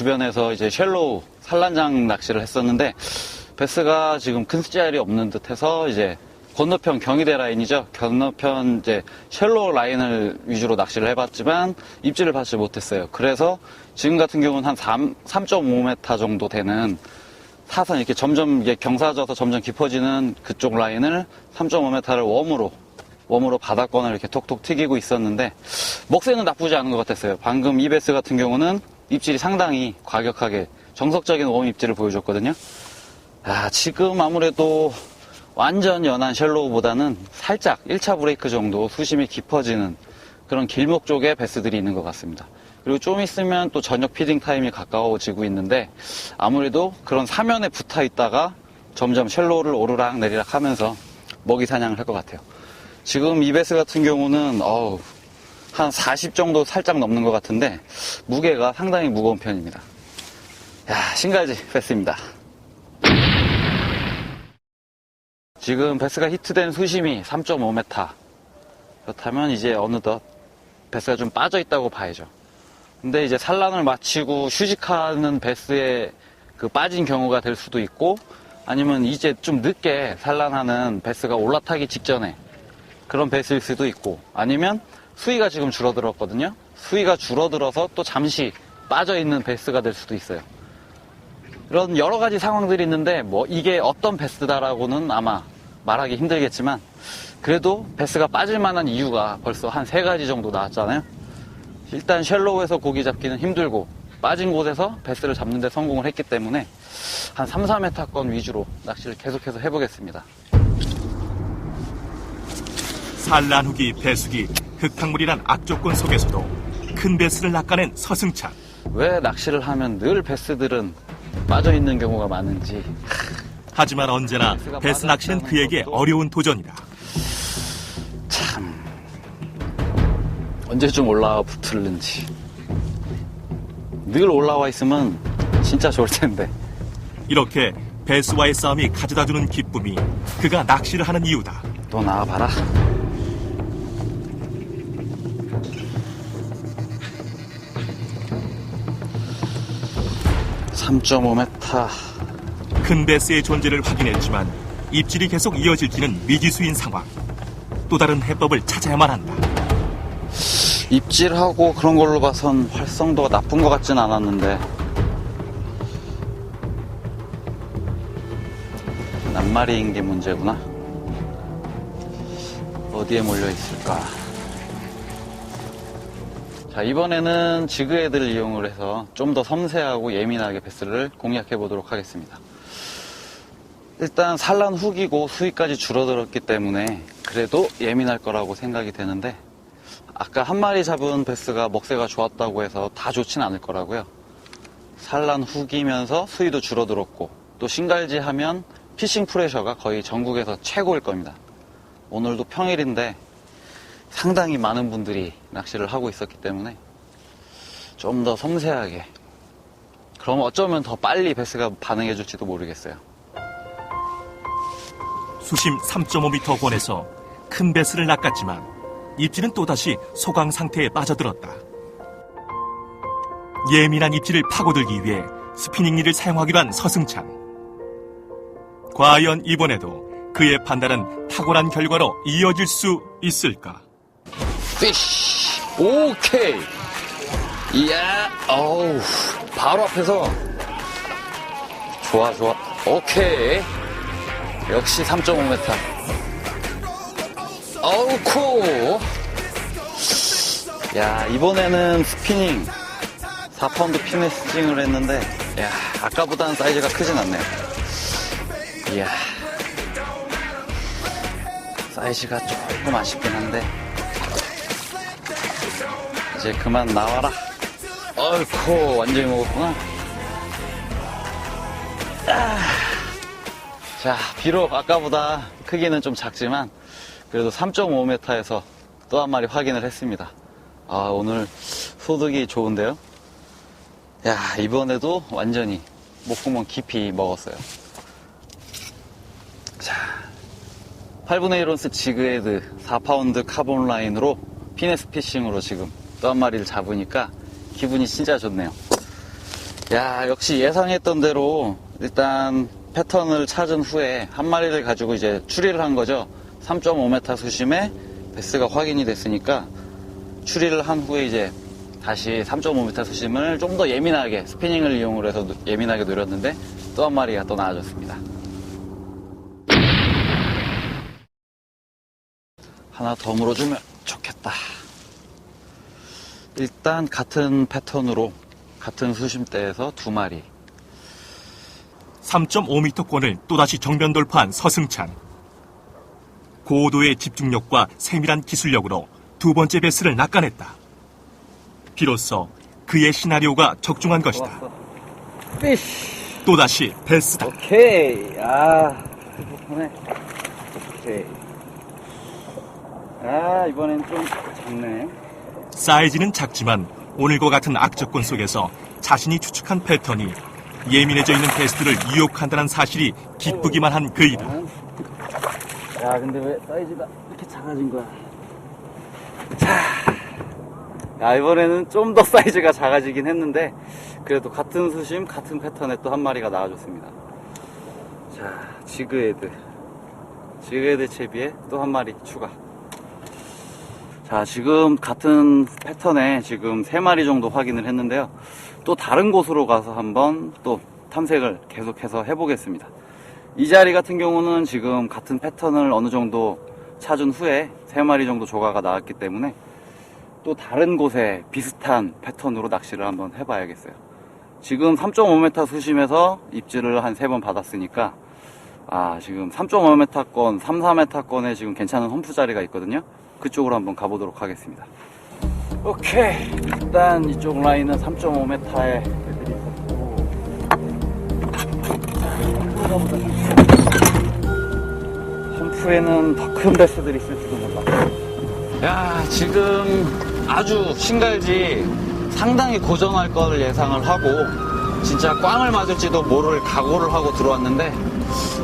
주변에서 이제 쉘로우 산란장 낚시를 했었는데 베스가 지금 큰 숫자리 없는 듯해서 이제 건너편 경희대 라인이죠. 건너편 이제 쉘로우 라인을 위주로 낚시를 해봤지만 입질을 받지 못했어요. 그래서 지금 같은 경우는 한 3, 3.5m 정도 되는 사선 이렇게 점점 이게 경사져서 점점 깊어지는 그쪽 라인을 3.5m를 웜으로 웜으로 바닥권을 이렇게 톡톡 튀기고 있었는데 먹새는 나쁘지 않은 것 같았어요. 방금 이베스 같은 경우는 입질이 상당히 과격하게 정석적인 웜 입질을 보여줬거든요. 아, 지금 아무래도 완전 연한 쉘로우보다는 살짝 1차 브레이크 정도 수심이 깊어지는 그런 길목 쪽에 베스들이 있는 것 같습니다. 그리고 좀 있으면 또 저녁 피딩 타임이 가까워지고 있는데 아무래도 그런 사면에 붙어 있다가 점점 쉘로우를 오르락 내리락 하면서 먹이 사냥을 할 것 같아요. 지금 이 베스 같은 경우는 어우, 한 40 정도 살짝 넘는 것 같은데 무게가 상당히 무거운 편입니다. 야, 신갈지 베스입니다. 지금 베스가 히트된 수심이 3.5m. 그렇다면 이제 어느덧 베스가 좀 빠져 있다고 봐야죠. 근데 이제 산란을 마치고 휴식하는 베스에 그 빠진 경우가 될 수도 있고 아니면 이제 좀 늦게 산란하는 베스가 올라타기 직전에 그런 베스일 수도 있고 아니면 수위가 지금 줄어들었거든요. 수위가 줄어들어서 또 잠시 빠져 있는 베스가 될 수도 있어요. 이런 여러 가지 상황들이 있는데 뭐 이게 어떤 베스다라고는 아마 말하기 힘들겠지만 그래도 베스가 빠질 만한 이유가 벌써 한 세 가지 정도 나왔잖아요. 일단 쉘로우에서 고기 잡기는 힘들고 빠진 곳에서 베스를 잡는 데 성공을 했기 때문에 한 3, 4m권 위주로 낚시를 계속해서 해보겠습니다. 산란 후기 배수기 흙탕물이란 악조건 속에서도 큰 배스를 낚아낸 서승찬. 왜 낚시를 하면 늘 베스들은 빠져 있는 경우가 많은지. 하지만 언제나 배스 낚시는 그에게 어려운 도전이다. 참 언제쯤 올라와 붙을는지. 늘 올라와 있으면 진짜 좋을 텐데. 이렇게 배스와의 싸움이 가져다주는 기쁨이 그가 낚시를 하는 이유다. 또 나와봐라. (3.5m) 큰 배스의 존재를 확인했지만 입질이 계속 이어질지는 미지수인 상황. 또 다른 해법을 찾아야만 한다. 입질하고 그런 걸로 봐선 활성도가 나쁜 것 같진 않았는데. 낱마리인 게 문제구나. 어디에 몰려 있을까 자 이번에는 지그헤드를 이용을 해서 좀 더 섬세하고 예민하게 베스를 공략해 보도록 하겠습니다 일단 산란 후기고 수위까지 줄어들었기 때문에 그래도 예민할 거라고 생각이 되는데 아까 한 마리 잡은 베스가 먹새가 좋았다고 해서 다 좋진 않을 거라고요. 산란 후기면서 수위도 줄어들었고 또 신갈지 하면 피싱 프레셔가 거의 전국에서 최고일 겁니다. 오늘도 평일인데 상당히 많은 분들이 낚시를 하고 있었기 때문에 좀 더 섬세하게 그럼 어쩌면 더 빨리 베스가 반응해 줄지도 모르겠어요. 수심 3.5m 권에서 큰 배스를 낚았지만 입질은 또다시 소강 상태에 빠져들었다. 예민한 입질을 파고들기 위해 스피닝리를 사용하기로 한 서승찬. 과연 이번에도 그의 판단은 탁월한 결과로 이어질 수 있을까? 피쉬 오케이 이야 어우 바로 앞에서. 좋아 좋아. 오케이 역시 3.5m 어우 코 야 이번에는 스피닝. 4파운드 피네스징을 했는데 야 아까보다는 사이즈가 크진 않네요. 이야. 사이즈가 조금 아쉽긴 한데 이제 그만 나와라. 어이코, 완전히 먹었구나. 아. 자, 비록 아까보다 크기는 좀 작지만, 그래도 3.5m에서 또 한 마리 확인을 했습니다. 아, 오늘 소득이 좋은데요? 야, 이번에도 완전히 목구멍 깊이 먹었어요. 자, 8분의 1온스 지그헤드 4파운드 카본 라인으로 피네스 피싱으로 지금 또 한 마리를 잡으니까 기분이 진짜 좋네요. 야, 역시 예상했던 대로 일단 패턴을 찾은 후에 한 마리를 가지고 이제 추리를 한 거죠. 3.5m 수심에 베스가 확인이 됐으니까 추리를 한 후에 이제 다시 3.5m 수심을 좀 더 예민하게 스피닝을 이용을 해서 노- 예민하게 노렸는데 또 한 마리가 또 나와줬습니다. 하나 더 물어주면 좋겠다. 일단 같은 패턴으로 같은 수심대에서 두 마리 3.5m권을 또다시 정면 돌파한 서승찬. 고도의 집중력과 세밀한 기술력으로 두 번째 베스를 낚아냈다. 비로소 그의 시나리오가 적중한 것이다. 또다시 베스다. 오케이. 아, 좋네. 오케이. 아, 이번엔 좀 작네. 사이즈는 작지만 오늘과 같은 악조건 속에서 자신이 추측한 패턴이 예민해져 있는 베스트를 유혹한다는 사실이 기쁘기만 한 그이다. 야, 근데 왜 사이즈가 이렇게 작아진 거야? 자. 야, 이번에는 좀 더 사이즈가 작아지긴 했는데, 그래도 같은 수심, 같은 패턴에 또 한 마리가 나와줬습니다. 자, 지그헤드. 지그헤드 채비에 또 한 마리 추가. 자, 지금 같은 패턴에 지금 세 마리 정도 확인을 했는데요. 또 다른 곳으로 가서 한번 또 탐색을 계속해서 해보겠습니다. 이 자리 같은 경우는 지금 같은 패턴을 어느 정도 찾은 후에 세 마리 정도 조가가 나왔기 때문에 또 다른 곳에 비슷한 패턴으로 낚시를 한번 해봐야겠어요. 지금 3.5m 수심에서 입질을 한세번 받았으니까 아 지금 3.5m권, 3, 4m권에 지금 괜찮은 험프 자리가 있거든요. 그쪽으로 한번 가보도록 하겠습니다. 오케이 일단 이쪽 라인은 3.5m에 애들이 있었고 험프에는 더 큰 베스들이 있을지도 몰라. 야, 지금 아주 신갈지 상당히 고정할 걸 예상을 하고 진짜 꽝을 맞을지도 모를 각오를 하고 들어왔는데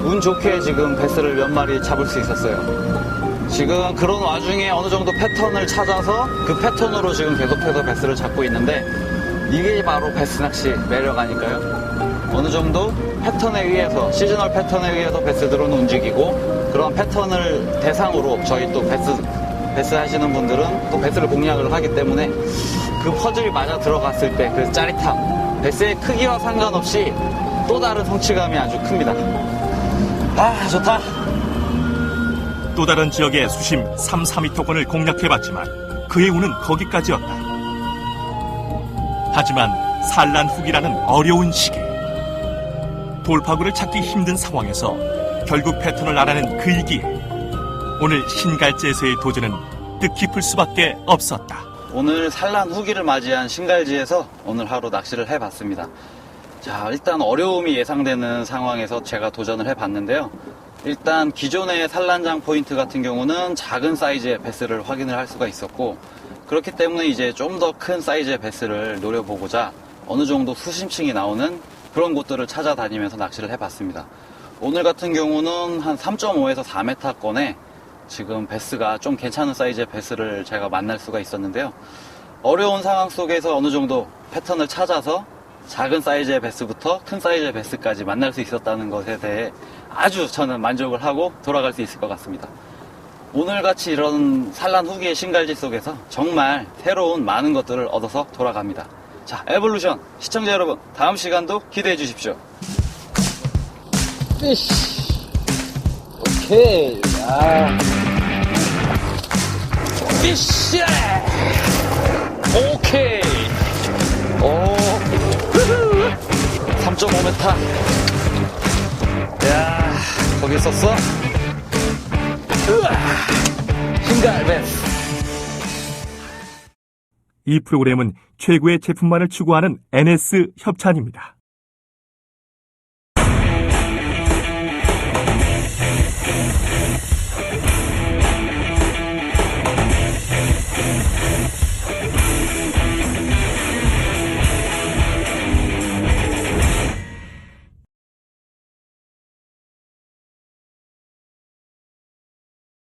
운 좋게 지금 베스를 몇 마리 잡을 수 있었어요. 지금 그런 와중에 어느 정도 패턴을 찾아서 그 패턴으로 지금 계속해서 베스를 잡고 있는데 이게 바로 베스 낚시 매력 아닐까요? 어느 정도 패턴에 의해서 시즈널 패턴에 의해서 베스들은 움직이고 그런 패턴을 대상으로 저희 또 베스 베스 하시는 분들은 또 베스를 공략을 하기 때문에 그 퍼즐이 맞아 들어갔을 때 그 짜릿함 베스의 크기와 상관없이 또 다른 성취감이 아주 큽니다. 아 좋다. 또 다른 지역의 수심 3, 4m권을 공략해봤지만 그의 운은 거기까지였다. 하지만 산란 후기라는 어려운 시기. 돌파구를 찾기 힘든 상황에서 결국 패턴을 알아낸 그이기에 오늘 신갈제에서의 도전은 뜻깊을 수밖에 없었다. 오늘 산란 후기를 맞이한 신갈지에서 오늘 하루 낚시를 해봤습니다. 자, 일단 어려움이 예상되는 상황에서 제가 도전을 해봤는데요. 일단 기존의 산란장 포인트 같은 경우는 작은 사이즈의 베스를 확인을 할 수가 있었고, 그렇기 때문에 이제 좀 더 큰 사이즈의 베스를 노려보고자 어느 정도 수심층이 나오는 그런 곳들을 찾아다니면서 낚시를 해봤습니다. 오늘 같은 경우는 한 3.5에서 4m권에 지금 베스가 좀 괜찮은 사이즈의 베스를 제가 만날 수가 있었는데요. 어려운 상황 속에서 어느 정도 패턴을 찾아서 작은 사이즈의 베스부터 큰 사이즈의 베스까지 만날 수 있었다는 것에 대해 아주 저는 만족을 하고 돌아갈 수 있을 것 같습니다. 오늘같이 이런 산란 후기의 신갈지 속에서 정말 새로운 많은 것들을 얻어서 돌아갑니다. 자, 에볼루션 시청자 여러분, 다음 시간도 기대해 주십시오. 피쉬. 오케이. 아. 피쉬. 오케이. 오. 3.5m. 야, 거기 있었어? 으아. 흰갈베스. 이 프로그램은 최고의 제품만을 추구하는 NS 협찬입니다.